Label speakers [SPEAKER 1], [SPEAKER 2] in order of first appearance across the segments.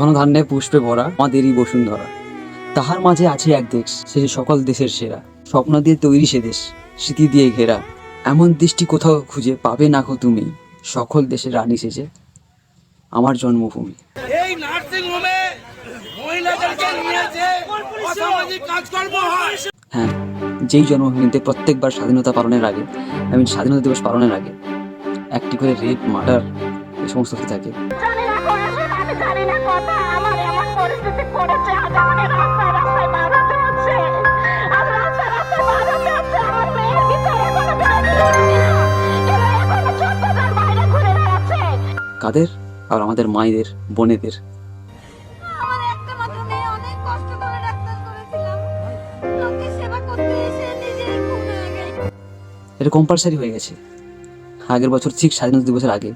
[SPEAKER 1] ধনধান্যে পুষ্পে ভরা আমাদেরই বসুন্ধরা। তাহার মাঝে আছে এক দেশ সে সকল দেশের সেরা। স্বপ্ন দিয়ে তৈরি সে দেশ স্মৃতি দিয়ে ঘেরা। এমন দৃষ্টি কোথাও খুঁজে পাবে না কো তুমি। সকল দেশের রানী সেজে আমার জন্মভূমি।
[SPEAKER 2] এই নার্সিং হোমে মহিলাদেরকে নিয়ে যে অসামাজিক কাজকর্ম হয়।
[SPEAKER 1] হ্যাঁ যেই জন্মভূমিতে প্রত্যেকবার স্বাধীনতা পালনের আগে আই মিন স্বাধীনতা দিবস পালনের আগে একটি করে রেপ মার্ডার এই সমস্ত থাকে। কাদের? আর আমাদের মায়েদের বোনেদের। এটা কম্পালসারি হয়ে গেছে। আগের বছর ঠিক স্বাধীনতা দিবসের আগে।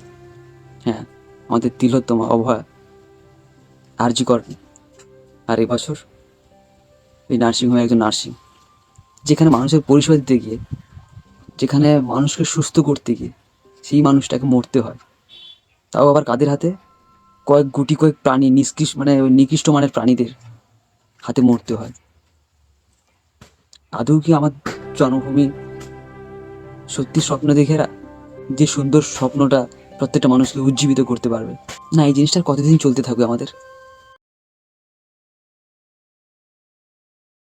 [SPEAKER 1] হ্যাঁ আমাদের তিলোত্তমা অভয়া আরজিকর আর এবছর এই নার্সিংহোমে একজন নার্সিং, যেখানে মানুষের পরিষেবা দিতে গিয়ে, যেখানে মানুষকে সুস্থ করতে গিয়ে সেই মানুষটাকে মরতে হয়। তাও আবার কাদের হাতে? কয়েক গুটি কয়েক প্রাণী নিষ্কৃষ্ট মানে নিকৃষ্ট মানের প্রাণীদের হাতে মরতে হয়। আদৌ কি আমার জন্মভূমি সত্যি স্বপ্ন দেখেরা যে সুন্দর স্বপ্নটা প্রত্যেকটা মানুষকে উজ্জীবিত করতে পারবে। না, এই জিনিসটা কতদিন চলতে থাকবে আমাদের?